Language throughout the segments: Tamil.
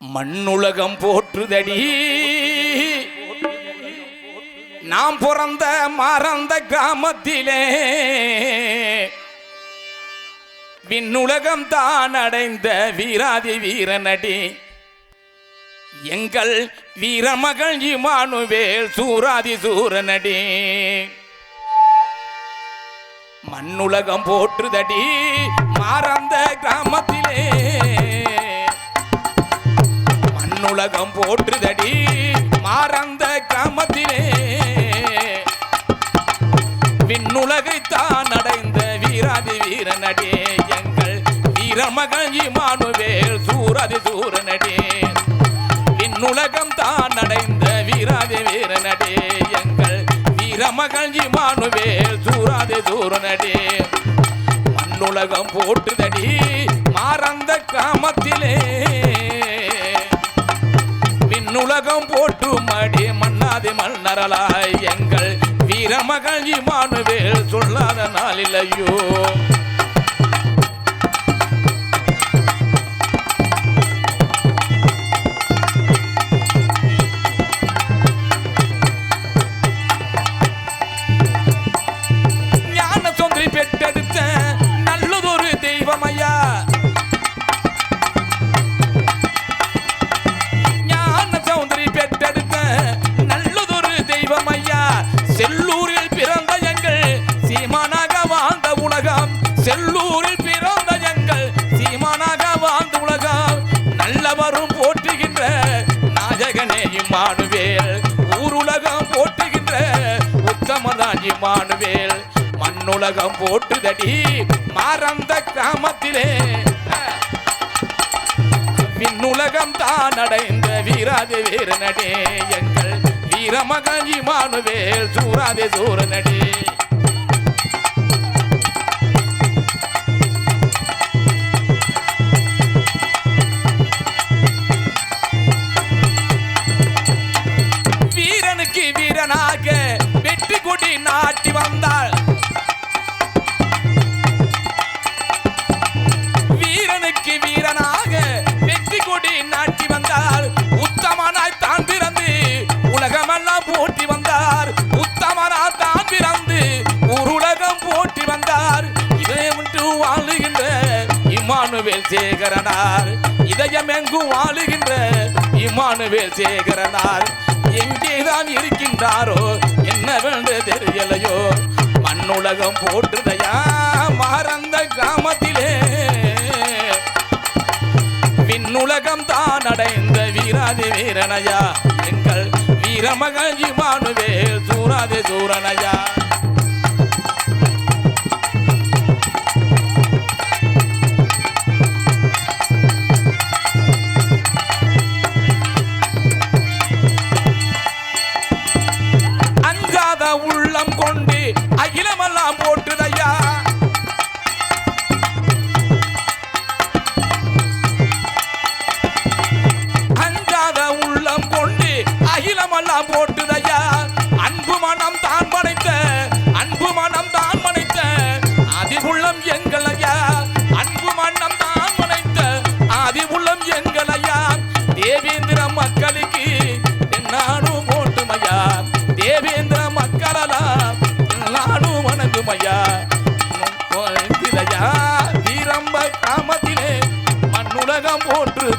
மண்ணுலகம் போற்றுதடி. நாம் பிறந்த மறந்த கிராமத்திலே விண்ணுலகம் தான் அடைந்த வீராதி வீரனடி எங்கள் வீரமகள் இமானுவேல் சூராதி சூரனடி மண்ணுலகம் போற்றுதடி. மறந்த கிராமத்திலே உலகம் போற்றுதடி மாறந்த கிராமத்திலே. விண்ணுலகைத்தான் அடைந்த வீராதி வீரனடே எங்கள் வீரமகள் இமானுவேல் சூராதி சூரனடே. விண்ணுலகம் தான் அடைந்த வீராதி வீரனடே எங்கள் வீரமகள் இமானுவேல் சூராதி சூரனடே. மண்ணுலகம் போற்றுதடி மாறந்த கிராமத்திலே. விண்ணுலகம் போட்டு மடி மன்னாதி மன்னரலாய் எங்கள் வீரமகள் இமானுவேல் சொல்லாத நாளில்லையோ நாயகனே ஊருலகம் போட்டுகின்ற உத்தமதான் இம்மானுவேல் மண்ணுலகம் போட்டுதடி மாறந்த கிராமத்திலே. விண்ணுலகம் தான் அடைந்த வீராதி வீரனடே எங்கள் வீரமகன் இமானுவேல் சூராதி சூரனடே. சேகரனார். இதயமெங்கும் வாழுகின்ற இமானுவேல் சேகரனார். எங்கேதான் இருக்கின்றாரோ என்ன வேண்டு தெரியலையோ. மண்ணுலகம் போற்றுதையா மகரந்த கிராமத்திலே. விண்ணுலகம் தான் அடைந்த வீராதி வீரனையா. எங்கள் வீரமகள் இமானுவேல் சூராதி சூரனையா.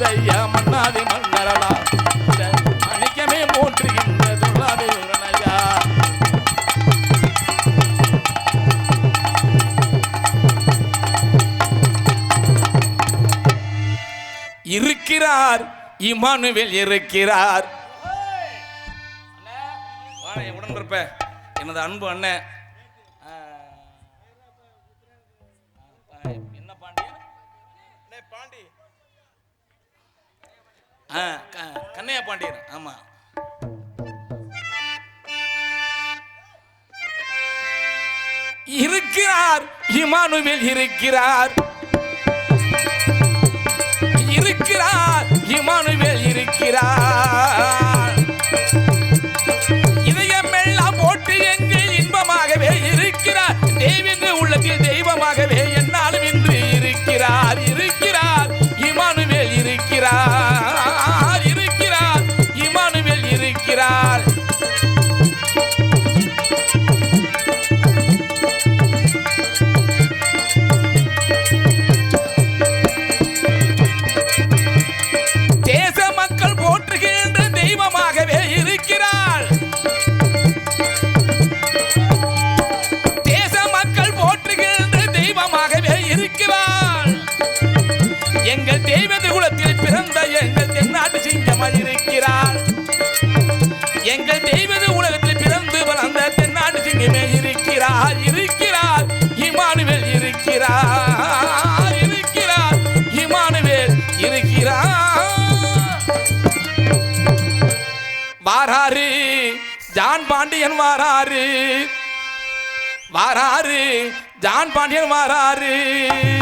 போற்றுதையா மன்னாதி மன்னரடா. இந்த மணிக்கமே போற்றுகின்ற சொல்லாதே உரணையா இருக்கிறார் இமானுவேல் இருக்கிறார். உடன்பிறப்ப எனது அன்பு அண்ணன் கண்ணையா பாண்டியன். ஆமா. இருக்கிறார் இமானுவேல் இருக்கிறார். இருக்கிறார் இமானுவேல் இருக்கிறார். அமன் இருக்கிறார். எங்கள் தெய்வது உலகத்தில் பிறந்து வளர்ந்த தென்னாடு சிங்கமே இருக்கிறார். இருக்கிறார். இமானுவேல் இருக்கிறார். இருக்கிறார். இமானுவேல் இருக்கிறார். ஜான் பாண்டியன் வாராரு. வாராரு. ஜான் பாண்டியன் வாராரு.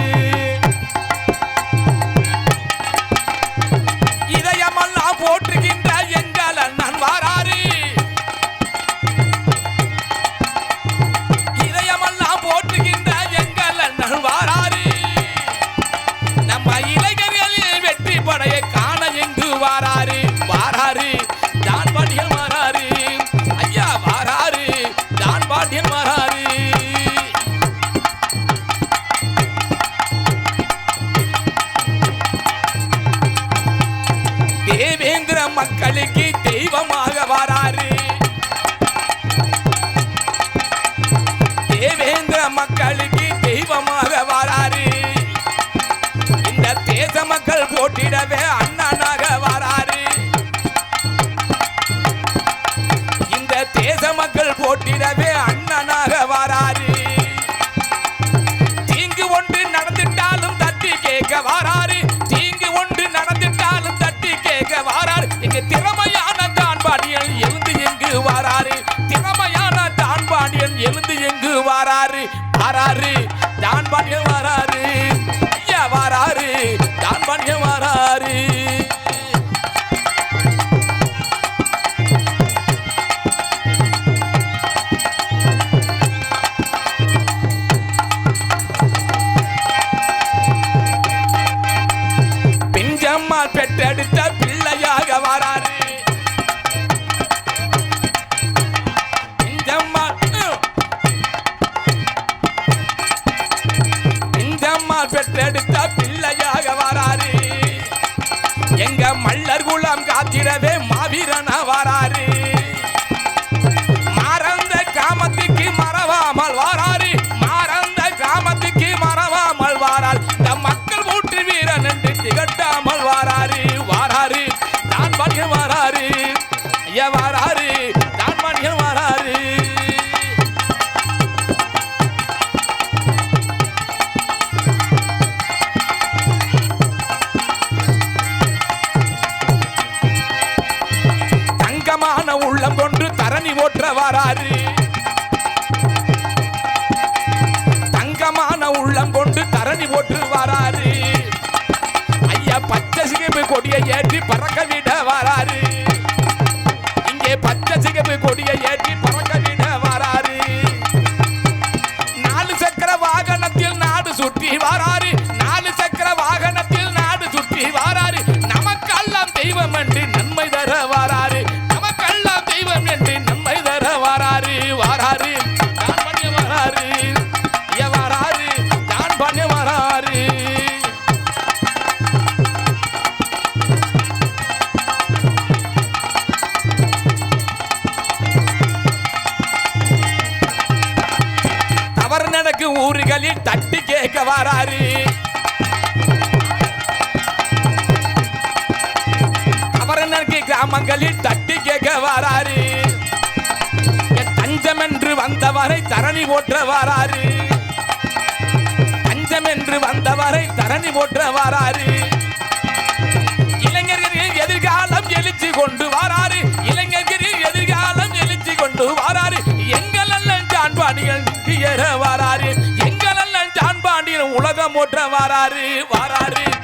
ஏற்றி பறக்க விட ஊர்களில் தட்டி கேட்க வராரு. கவர்னருக்கு கிராமங்களில் தட்டி கேட்க வராரு. தஞ்சம் என்று வந்தவரை தரணி போற்ற வராரு. தஞ்சம் என்று வந்தவரை தரணி போற்ற வராரு. இளைஞர்களின் எதிர்காலம் எழுச்சி கொண்டு வராரு. இளைஞர்களின் எதிர்காலம் எழுச்சி கொண்டு வராரு. எங்கள் அல்ல சான்பாடுகள் ஏற உலகம் போற்ற வாராரு வாராரு.